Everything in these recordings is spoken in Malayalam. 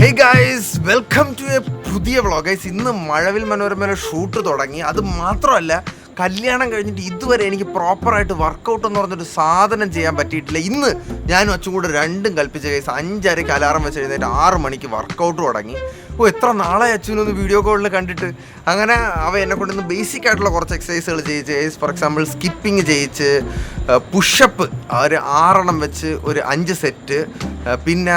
Hey guys welcome to a പുതിയ വ്ളോഗ് ഗൈസ് ഇന്ന് മഴവിൽ മനോരമയിലെ ഷൂട്ട് തുടങ്ങി. അത് മാത്രമല്ല കല്യാണം കഴിഞ്ഞിട്ട് ഇതുവരെ എനിക്ക് പ്രോപ്പറായിട്ട് വർക്കൗട്ട് എന്ന് പറഞ്ഞൊരു സാധനം ചെയ്യാൻ പറ്റിയിട്ടില്ല. ഇന്ന് ഞാനും അച്ചും കൂടെ രണ്ടും കൽപ്പിച്ച കേസ് അഞ്ചരയ്ക്ക് അലാറം വെച്ച് എഴുന്നേറ്റ് ആറ് മണിക്ക് വർക്കൗട്ട് തുടങ്ങി. ഓ എത്ര നാളെ അച്ഛനൊന്ന് വീഡിയോ കോളിൽ കണ്ടിട്ട്. അങ്ങനെ അവ എന്നെ കൊണ്ടുവന്ന് ബേസിക് ആയിട്ടുള്ള കുറച്ച് എക്സസൈസുകൾ ചെയ്യിച്ച് ഫോർ എക്സാമ്പിൾ സ്കിപ്പിംഗ് ചെയ്യിച്ച് പുഷപ്പ് ഒരു ആറെണ്ണം വെച്ച് ഒരു അഞ്ച് സെറ്റ് പിന്നെ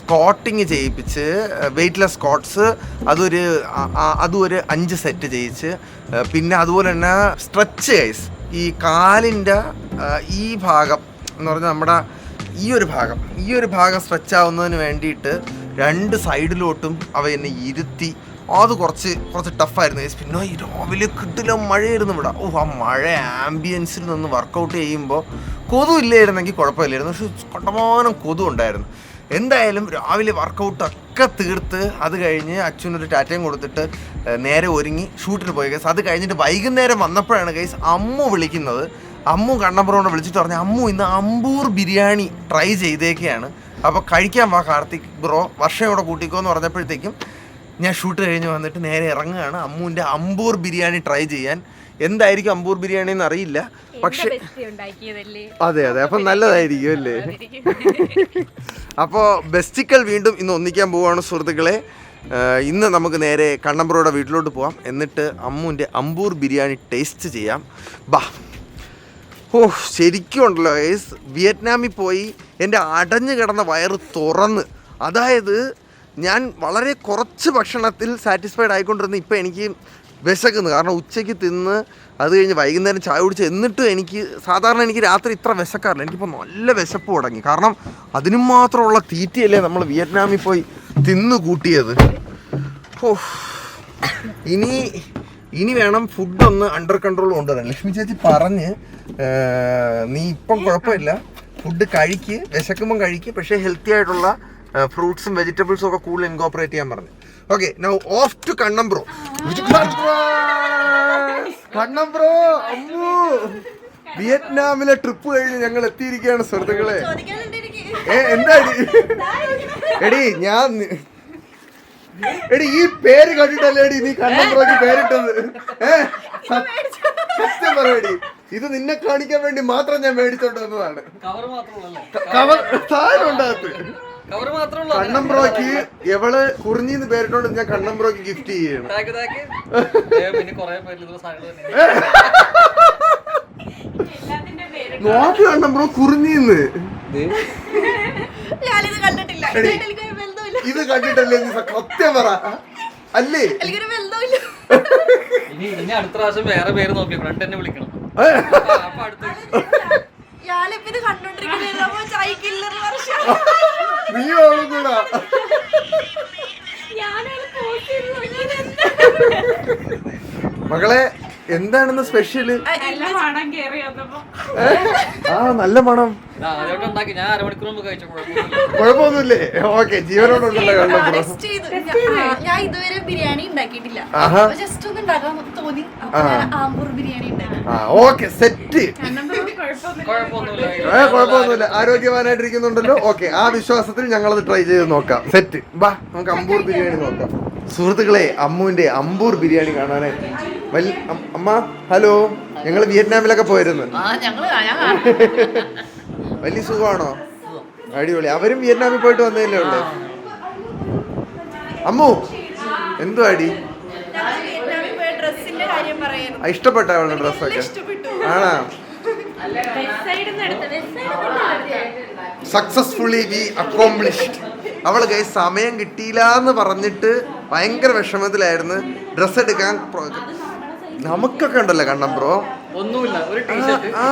സ്കോട്ടിങ് ചെയ്യിപ്പിച്ച് വെയിറ്റ്ലെസ് സ്കോട്ട്സ് അതൊരു അതും ഒരു അഞ്ച് സെറ്റ് ചെയ്യിച്ച് പിന്നെ അതുപോലെ തന്നെ സ്ട്രെച്ച് ഗൈസ് ഈ കാലിന്റെ ഈ ഭാഗം എന്ന് പറഞ്ഞാൽ നമ്മുടെ ഈ ഒരു ഭാഗം ഈ ഒരു ഭാഗം സ്ട്രെച്ച് ആവുന്നതിന് വേണ്ടിയിട്ട് രണ്ട് സൈഡിലോട്ടും അവ എന്നെ ഇരുത്തി. അത് കുറച്ച് കുറച്ച് ടഫായിരുന്നു പിന്നെ ഈ രാവിലെ കിട്ടില്ല മഴയായിരുന്നു ഇവിടെ. ഓ ആ മഴ ആംബിയൻസിൽ നിന്ന് വർക്കൗട്ട് ചെയ്യുമ്പോൾ കൊതു ഇല്ലായിരുന്നെങ്കിൽ കുഴപ്പമില്ലായിരുന്നു. പക്ഷെ കണ്ടമാനം കൊതു ഉണ്ടായിരുന്നു എന്തായാലും രാവിലെ വർക്കൗട്ടൊക്കെ തീർത്ത് അത് കഴിഞ്ഞ് അച്ഛനൊരു ടാറ്റയും കൊടുത്തിട്ട് നേരെ ഒരുങ്ങി ഷൂട്ടിൽ പോയി. ഗൈസ് അത് കഴിഞ്ഞിട്ട് വൈകുന്നേരം വന്നപ്പോഴാണ് ഗൈസ് അമ്മ വിളിക്കുന്നത്. അമ്മു കണ്ണപ്പുറോണ്ട് വിളിച്ചിട്ട് പറഞ്ഞു അമ്മു ഇന്ന് അമ്പൂർ ബിരിയാണി ട്രൈ ചെയ്തേക്കെയാണ്. അപ്പോൾ കഴിക്കാൻ വാ കാർത്തിക് ബ്രോ വർഷം ഇവിടെ കൂട്ടിക്കോ എന്ന് പറഞ്ഞപ്പോഴത്തേക്കും ഞാൻ ഷൂട്ട് കഴിഞ്ഞ് വന്നിട്ട് നേരെ ഇറങ്ങുകയാണ്. അമ്മുവിന്റെ അമ്പൂർ ബിരിയാണി ട്രൈ ചെയ്യാൻ. എന്തായിരിക്കും അമ്പൂർ ബിരിയാണി എന്ന് അറിയില്ല. പക്ഷെ അതെ അതെ. അപ്പം നല്ലതായിരിക്കും അല്ലേ? അപ്പോൾ ബെസ്റ്റിക്കൽ വീണ്ടും ഇന്ന് ഒന്നിക്കാൻ പോവുകയാണ് സുഹൃത്തുക്കളെ. ഇന്ന് നമുക്ക് നേരെ കണ്ണമ്പുറയുടെ വീട്ടിലോട്ട് പോവാം. എന്നിട്ട് അമ്മുവിന്റെ അമ്പൂർ ബിരിയാണി ടേസ്റ്റ് ചെയ്യാം. ബാ. ഓ ശരിക്കും ഉണ്ടല്ലോ. ഗൈസ് വിയറ്റ്നാമിൽ പോയി എന്റെ അടഞ്ഞു കിടന്ന വയറ് തുറന്ന്. അതായത് ഞാൻ വളരെ കുറച്ച് ഭക്ഷണത്തിൽ സാറ്റിസ്ഫൈഡ് ആയിക്കൊണ്ടിരുന്ന ഇപ്പം എനിക്ക് വിശക്കുന്നു. കാരണം ഉച്ചയ്ക്ക് തിന്ന് അത് കഴിഞ്ഞ് വൈകുന്നേരം ചായ കുടിച്ച് എന്നിട്ടും എനിക്ക് സാധാരണ എനിക്ക് രാത്രി ഇത്ര വിശക്കാറില്ല. എനിക്കിപ്പോൾ നല്ല വിശപ്പ് തുടങ്ങി. കാരണം അതിനും മാത്രമുള്ള തീറ്റയല്ലേ നമ്മൾ വിയറ്റ്നാമിൽ പോയി തിന്നു കൂട്ടിയത് ഓ ഇനി ഇനി വേണം ഫുഡ് ഒന്ന് അണ്ടർ കൺട്രോൾ കൊണ്ടുവരാൻ. ലക്ഷ്മി ചേച്ചി പറഞ്ഞ് നീ ഇപ്പം കുഴപ്പമില്ല. ഫുഡ് കഴിക്ക് വിശക്കുമ്പം കഴിക്ക് പക്ഷേ ഹെൽത്തി ആയിട്ടുള്ള ഫ്രൂട്ട്സും വെജിറ്റബിൾസും ഒക്കെ കൂടുതൽ ഇൻകോപ്പറേറ്റ് ചെയ്യാൻ പറഞ്ഞു. Okay now off to Kannam bro Kannam bro Ammu. വിയറ്റ്നാമിലെ trip കഴിഞ്ഞ് ഞങ്ങൾ എത്തിയിരിക്കുകയാണ് സുഹൃത്തുക്കളെ. ഏ എന്താ എടി ഞാൻ എടി ഈ പേര് കണ്ടിട്ടല്ലേ എടി നീ കണ്ണപ്പുറക്ക് പേരിട്ടത്? സത്യം പറയടി. ഇത് നിന്നെ കാണിക്കാൻ വേണ്ടി മാത്രം ഞാൻ മേടിച്ചോണ്ട് വന്നതാണ് കവർ സാധനം ഉണ്ടാകത്ത്. കവർ ബ്രോക്ക് എവൾ കുറിഞ്ഞിന്ന് പേരിട്ടോണ്ട് ഞാൻ കണ്ണം ബ്രോക്ക് ഗിഫ്റ്റ് ചെയ്യണം. നോക്കി കണ്ണം ബ്രോ കുറിഞ്ഞിന്ന്. കണ്ടിട്ടില്ല. ഇത് കണ്ടിട്ടല്ലേ നീ സത്യം പറ. അല്ലേ? ഇനി ഇനി അടുത്ത പ്രാവശ്യം വേറെ പേര് നോക്കി ഫ്രണ്ട് എന്നെ വിളിക്കണം. അപ്പൊ അടുത്ത വർഷം. നീ മകളെ എന്താണെന്ന് സ്പെഷ്യൽ ആ നല്ല മണം കുഴപ്പമൊന്നുമില്ല. ഓക്കെ ജീവനോടുണ്ടല്ലോ ഞാൻ- ഇതുവരെ ബിരിയാണി ഉണ്ടാക്കിയിട്ടില്ല. ജസ്റ്റ് ഒന്ന് ഉണ്ടാക്കാൻ തോന്നി. ആമ്പൂർ ബിരിയാണി ഓക്കെ സെറ്റ് കുഴപ്പമൊന്നുമില്ല. ഏ കുഴപ്പമൊന്നുമില്ല. ആരോഗ്യവാനായിട്ടിരിക്കുന്നുണ്ടല്ലോ. ഓക്കെ ആ വിശ്വാസത്തിൽ ഞങ്ങളത് ട്രൈ ചെയ്ത് നോക്കാം. സെറ്റ് വാ നമുക്ക് അമ്പൂർ ബിരിയാണി നോക്കാം. സുഹൃത്തുക്കളെ അമ്മുവിന്റെ അമ്പൂർ ബിരിയാണി കാണാനായി. വൽ- അം- അമ്മ ഹലോ. ഞങ്ങൾ വിയറ്റ്നാമിലൊക്കെ പോയിരുന്നു. ആ ഞങ്ങൾ ഞാൻ വലിയ സുഖമാണോ? അടിപൊളി. അവരും വിയറ്റ്നാമിൽ പോയിട്ട് വന്നതല്ലേ ഉള്ളു. അമ്മു എന്തോ അടി? ഇഷ്ടപ്പെട്ട അവളുടെ ഡ്രസ്സൊക്കെ. ആണാ? സക്സസ്ഫുള്ളി വി അക്കോംപ്ലിഷ്ഡ് അവൾ കൈ സമയം കിട്ടിയില്ല എന്ന് പറഞ്ഞിട്ട് ഭയങ്കര വിഷമത്തിലായിരുന്നു. ഡ്രസ്സ് എടുക്കാൻ നമുക്കൊക്കെ ഉണ്ടല്ലോ കണ്ണം ബ്രോ ഒന്നുമില്ല ഒരു ടീഷർട്ട് ആ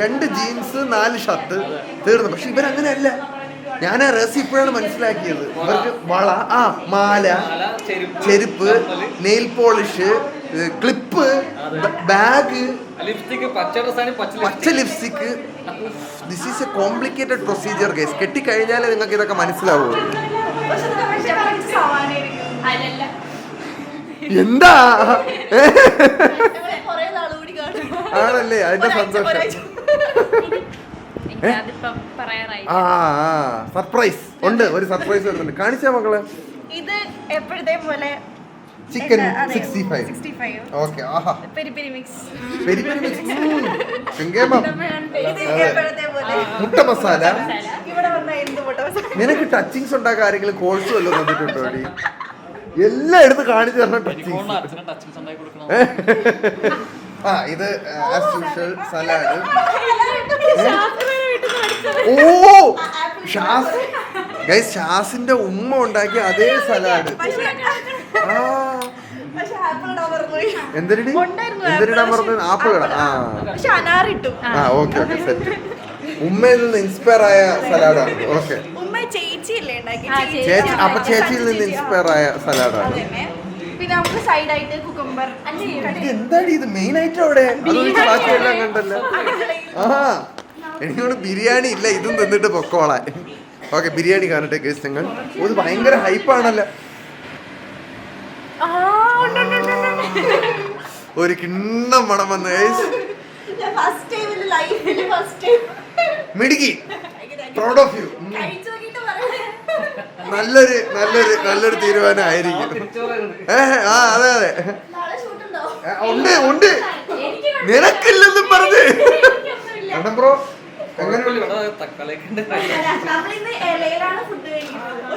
രണ്ട് ജീൻസ് നാല് ഷർട്ട് തീർന്നു. പക്ഷെ ഇവരങ്ങനെയല്ല. ഞാൻ ആ റസ് ഇപ്പോഴാണ് മനസ്സിലാക്കിയത്. ഇവർക്ക് വള ആ മാല ചെരുപ്പ് nail polish clip bag. Lipstick പച്ച lipstick. This is a complicated procedure case കെട്ടിക്കഴിഞ്ഞാലേ നിങ്ങൾക്ക് ഇതൊക്കെ മനസ്സിലാവുള്ളൂ. അല്ലല്ല. എന്താ? ആണല്ലേ? അതിന്റെ സന്തോഷം. ആ സർപ്രൈസ് ഉണ്ട് ഒരു സർപ്രൈസ് വരുന്നുണ്ട്. കാണിച്ചാ മക്കളെ? ഇത് എപ്പോഴത്തെ പോലെ ചിക്കൻ സിക്സ്റ്റി ഫൈവ് ഓക്കെ ആഹാ. Peri peri mix peri peri mix മുട്ട മസാല. നിനക്ക് ടച്ചിങ്സ് ഉണ്ടാക്കാൻ ആരെങ്കിലും കോഴ്സ് വല്ലതും വന്നിട്ടുണ്ടോ അടി എല്ലാം എടുത്ത് കാണിച്ചു തരണം കൊടുക്കണം ആ ഇത് ആസ് യൂഷ്വൽ സലാഡ് ഓ ഷാസ് ഗൈസ് ഷാസിന്റെ ഉമ്മ ഉണ്ടാക്കിയ അതേ സലാഡ് ആ എന്തിനിടാൻ apple. പറഞ്ഞത് ആപ്പിൾ ഇടാം ആ ഓക്കെ ഓക്കെ സെറ്റ് ഉമ്മയിൽ നിന്ന് ഇൻസ്പയർ ആയ സലാഡാണ് ഓക്കെ ചേച്ചി അപ്പൊ ചേച്ചിയിൽ നിന്ന് ഇൻസ്പയർ ആയ സലാഡാണ്. പിന്നെ നമുക്ക് സൈഡായിട്ട് കുക്കുംബർ ഇത്? മെയിൻ ആയിട്ട് അവിടെ അതൊഴിച്ച് ബാക്കിയെല്ലാം കണ്ടല്ലോ? ആ എനിക്കോട് ബിരിയാണി ഇല്ല. ഇതും തിന്നിട്ട് പൊക്കോളാൻ. ഓക്കെ ബിരിയാണി കാണട്ടെ കേസ് നിങ്ങൾ. ഇത് ഭയങ്കര ഹൈപ്പാണല്ലോ ഒരു കിണ്ണം മണം വന്ന് ടൈം മിടുക്കി. പ്രൗഡ് ഓഫ് യു നല്ലൊരു നല്ലൊരു നല്ലൊരു തീരുമാനമായിരിക്കും. ഏഹ് ആ അതെ അതെ. ഉണ്ട് ഉണ്ട്. നിനക്കില്ലെന്നും പറഞ്ഞ്. കണ്ടം ബ്രോ. എങ്ങനെ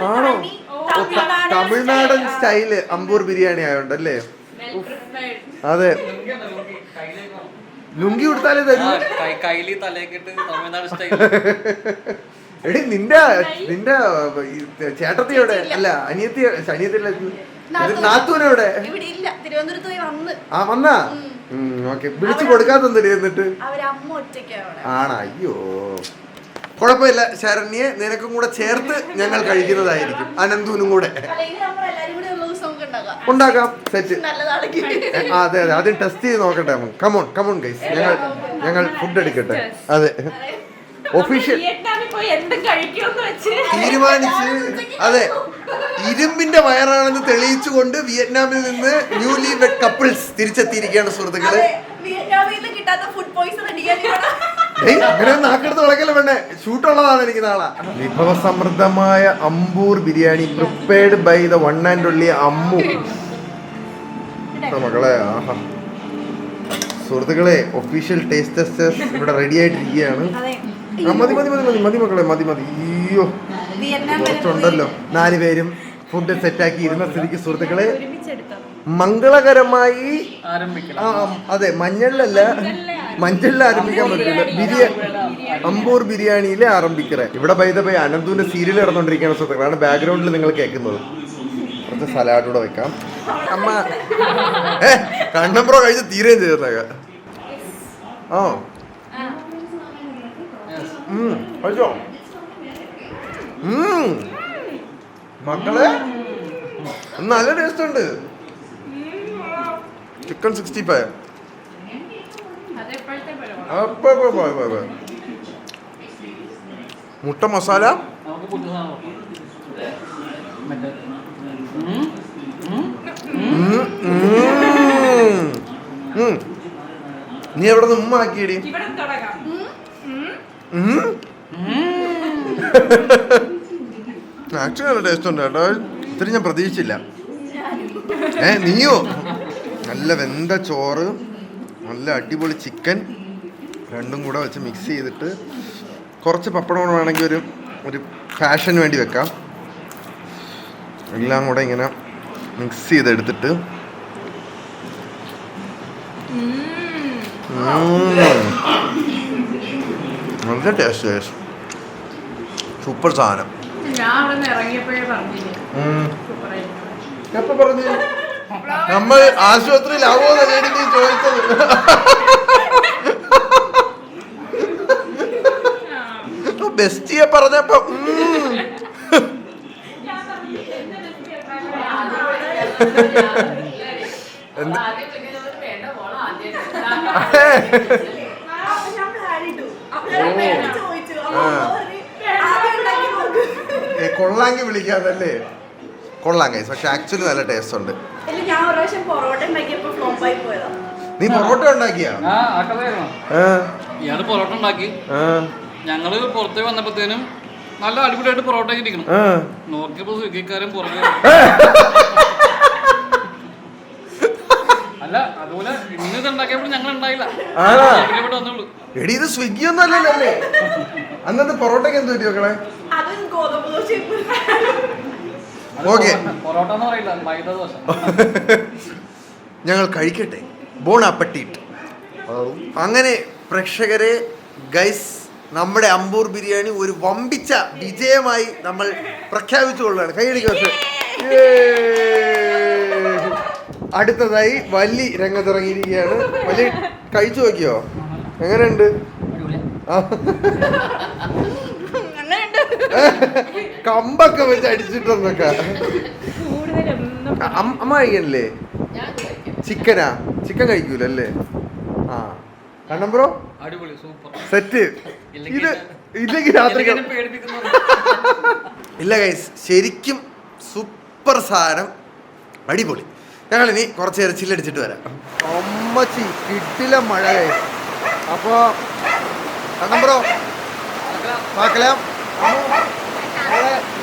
ആണോ? തമിഴ്നാടൻ തമിഴ്നാടൻ സ്റ്റൈൽ അമ്പൂർ ബിരിയാണി ആയോണ്ടല്ലേ അതെ. ലുങ്കി കൊടുത്താലേ തരൂ. കൈലി തലയൊക്കെ ഇട്ട് തമിഴ്നാട് സ്റ്റൈൽ എടി നിന്റെ നിന്റെ ചേട്ടത്തിയോടെ അല്ല അനിയത്തി അനിയത്തിയല്ല വന്ന്. ആ വന്നാ? ഓക്കെ. വിളിച്ചു കൊടുക്കാത്തടി എന്നിട്ട്? ആണ അയ്യോ. കുഴപ്പമില്ല ശരണ്യെ നിനക്കും കൂടെ ചേർത്ത് ഞങ്ങൾ കഴിക്കുന്നതായിരിക്കും. അനന്തൂനും കൂടെ. ഉണ്ടാക്കാം. സെറ്റ്. അതെ അതെ. ആദ്യം ടെസ്റ്റ് ചെയ്ത് നോക്കട്ടെ കമോൺ കമോൺ ഗൈസ് ഞങ്ങൾ ഞങ്ങൾ ഫുഡ് എടുക്കട്ടെ. അതെ. ഒഫീഷ്യൽ വിയറ്റ്നാമിൽ പോയി എന്തും കഴിക്കുമെന്ന് വെച്ച് തീരുമാനിച്ച് അതെ ഇരുമ്പിന്റെ വയറാണെന്ന് തെളിയിച്ചുകൊണ്ട് വിയറ്റ്നാമിൽ നിന്ന് ന്യൂലി വെഡ് കപ്പിൾസ് തിരിച്ചെത്തിയിരിക്കുകയാണ് സുഹൃത്തുക്കളെ. അങ്ങനെ നാക്കെടുത്ത് വളക്കല്ല വേണ്ടേ? ഷൂട്ടുള്ളതാണ് എനിക്ക് നാളെ. വിഭവസമൃദ്ധമായ Ambur biryani prepared by the one and only Ammu. മകളെ മക്കളെ ആഹാ. സുഹൃത്തുക്കളെ ഒഫീഷ്യൽ ടേസ്റ്റ് ടെസ്റ്റേഴ്സ് ഇവിടെ റെഡി ആയിട്ടിരിക്കുകയാണ്. മതി. മതി മതി മതി മതി മക്കളെ മതി മതി. അയ്യോ. കുറച്ചുണ്ടല്ലോ. നാല് പേരും ഫുഡ് സെറ്റാക്കി ഇരുന്ന സ്ഥിതിക്ക് സുഹൃത്തുക്കളെ മംഗളകരമായി അതെ മഞ്ഞളിലല്ല മഞ്ഞളിൽ ആരംഭിക്കാൻ പറ്റില്ല ബിരിയാണി അമ്പൂർ ബിരിയാണിയിലെ ആരംഭിക്കറേ. ഇവിടെ പൈത പോയി അനന്തുവിന്റെ സീരിയൽ നടന്നുകൊണ്ടിരിക്കുകയാണ് സുഹൃത്തുക്കളാണ് ബാക്ക്ഗ്രൗണ്ടിൽ നിങ്ങൾ കേൾക്കുന്നത്. കുറച്ച് സലാഡ് കൂടെ വെക്കാം. അമ്മ ഏ കണ്ണമ്പ്രോ കഴിച്ച് തീരെ ചെയ്തേക്ക. ആ. ഉം, കഴിച്ചോ. മക്കളെ നല്ല ടേസ്റ്റ് ഉണ്ട്. ചിക്കൻ സിക്സ്റ്റി ഫൈവ് മുട്ട മസാല. നീ എവിടെ നിന്ന് ഉമ്മ ആക്കിയടി ആക്ച്വലി നല്ല ടേസ്റ്റ് ഉണ്ട് കേട്ടോ. ഇത്തിരി ഞാൻ പ്രതീക്ഷിച്ചില്ല. ഏ നീയോ? നല്ല വെന്ത ചോറ് നല്ല അടിപൊളി ചിക്കൻ രണ്ടും കൂടെ വെച്ച് മിക്സ് ചെയ്തിട്ട് കുറച്ച് പപ്പടം വേണമെങ്കിൽ ഒരു ഒരു ഫാഷന് വേണ്ടി വെക്കാം. എല്ലാം കൂടെ ഇങ്ങനെ മിക്സ് ചെയ്തെടുത്തിട്ട്. നല്ല ടേസ്റ്റ് ടേസ്റ്റ് സൂപ്പർ സാധനം. എപ്പോ പറഞ്ഞു? നമ്മൾ ആശുപത്രിയിലാവോ എന്നല്ലേ നീ ചോദിച്ചത്. ബെസ്റ്റിയെ പറഞ്ഞപ്പോ. എന്ത്? ആദ്യം വിളിക്കുന്നത് വേണ്ട മോളെ ആദ്യം അപ്പൊ ഞാൻ plan ഇട്ടു. അപ്പൊ ഞാൻ വേണ്ട ചോദിച്ചു. അപ്പൊ ആ. അമ്മ പറഞ്ഞു, ആദ്യം ഉണ്ടാക്കി നോക്ക്. ഏ, കൊള്ളാങ്കി വിളിക്കാതല്ലേ കൊള്ളാം കൈസ് പക്ഷെ ആക്ച്വലി നല്ല ടേസ്റ്റ് ഉണ്ട്. നീ പൊറോട്ട ഉണ്ടാക്കിയാ? ആ ആ ആ, ഇയാൾ പൊറോട്ട ഉണ്ടാക്കി. ഞങ്ങൾ പുറത്തേക്ക് വന്നപ്പോഴത്തേനും നല്ല അടിപൊളിയായിട്ട് പൊറോട്ട ഇരിക്കണം ആ. നോക്കിയപ്പോ സ്വിഗ്ഗിക്കാരൻ പുറകെ അല്ല അതുപോലെ ഇന്ന് ഇത് ഉണ്ടാക്കിയപ്പോൾ ഞങ്ങൾ ഉണ്ടായില്ല ആണോ? ഇവിടെ വന്നുള്ളൂ. എടി ഇത് സ്വിഗ്ഗി ഒന്നും അല്ലല്ലോ അല്ലേ? അന്നത്തെ പൊറോട്ടയ്ക്ക് എന്ത് പറ്റി മക്കളെ? ഓക്കെ. പൊറോട്ട എന്ന് പറയില്ല മൈദ ദോശ. ഞങ്ങൾ കഴിക്കട്ടെ. Bon appetit. അങ്ങനെ പ്രേക്ഷകരെ ഗൈസ് നമ്മുടെ അമ്പൂർ ബിരിയാണി ഒരു വമ്പിച്ച വിജയമായി നമ്മൾ പ്രഖ്യാപിച്ചുകൊള്ളുകയാണ്. കൈയടിക്കുക അടുത്തതായി വല്ലി രംഗത്തിറങ്ങിയിരിക്കുകയാണ്. വല്ലി കഴിച്ചു നോക്കിയോ? എങ്ങനെയുണ്ട്? കമ്പൊക്കെ വെച്ച് അടിച്ചിട്ടൊന്നൊക്കെ. അമ്മ അമ്മ കഴിക്കണില്ലേ? ചിക്കനാ? ചിക്കൻ കഴിക്കൂലല്ലേ? ആ. കണ്ണം ബ്രോ? അടിപൊളി സൂപ്പർ. സെറ്റ്. ഇത് ഇല്ലെങ്കിൽ രാത്രി ഇല്ല ഗൈസ് ശരിക്കും സൂപ്പർ സാധനം. അടിപൊളി. ഞങ്ങൾ ഇനി കുറച്ച് നേരം ചില്ലടിച്ചിട്ട് വരാം. അമ്മച്ചി കിട്ടില്ല മഴ അപ്പോൾ അപ്പോ കണ്ണം ബ്രോ?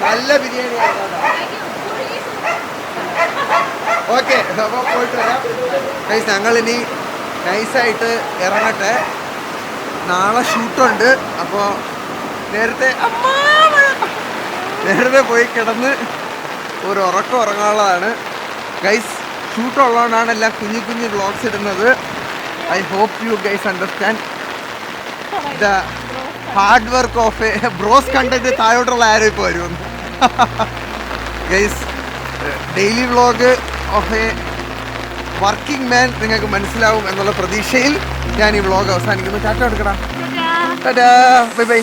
നല്ല ബിരിയാണി ഓക്കെ അപ്പോൾ പോയിട്ട് വരാം. ഗൈസ് ഞങ്ങൾ ഇനി നൈസായിട്ട് ഇറങ്ങട്ടെ. നാളെ ഷൂട്ടുണ്ട്. അപ്പോൾ നേരത്തെ നേരത്തെ പോയി കിടന്ന് ഒരു ഉറക്കം ഉറങ്ങാനുള്ളതാണ്. ഗൈസ് ഷൂട്ട് ഉള്ളതുകൊണ്ടാണ് എല്ലാം കുഞ്ഞു കുഞ്ഞു വ്ളോഗ്സ് ഇടുന്നത്. I hope you guys understand the hard work of a bros content താഴോട്ടുള്ള arrow ഇപ്പോൾ വരുമെന്ന് guys daily vlog of a working man നിങ്ങൾക്ക് മനസ്സിലാവും എന്നുള്ള പ്രതീക്ഷയിൽ ഞാൻ ഈ വ്ളോഗ് അവസാനിക്കുന്നു. ടാറ്റ എടുക്കണം ടാറ്റാ. Bye bye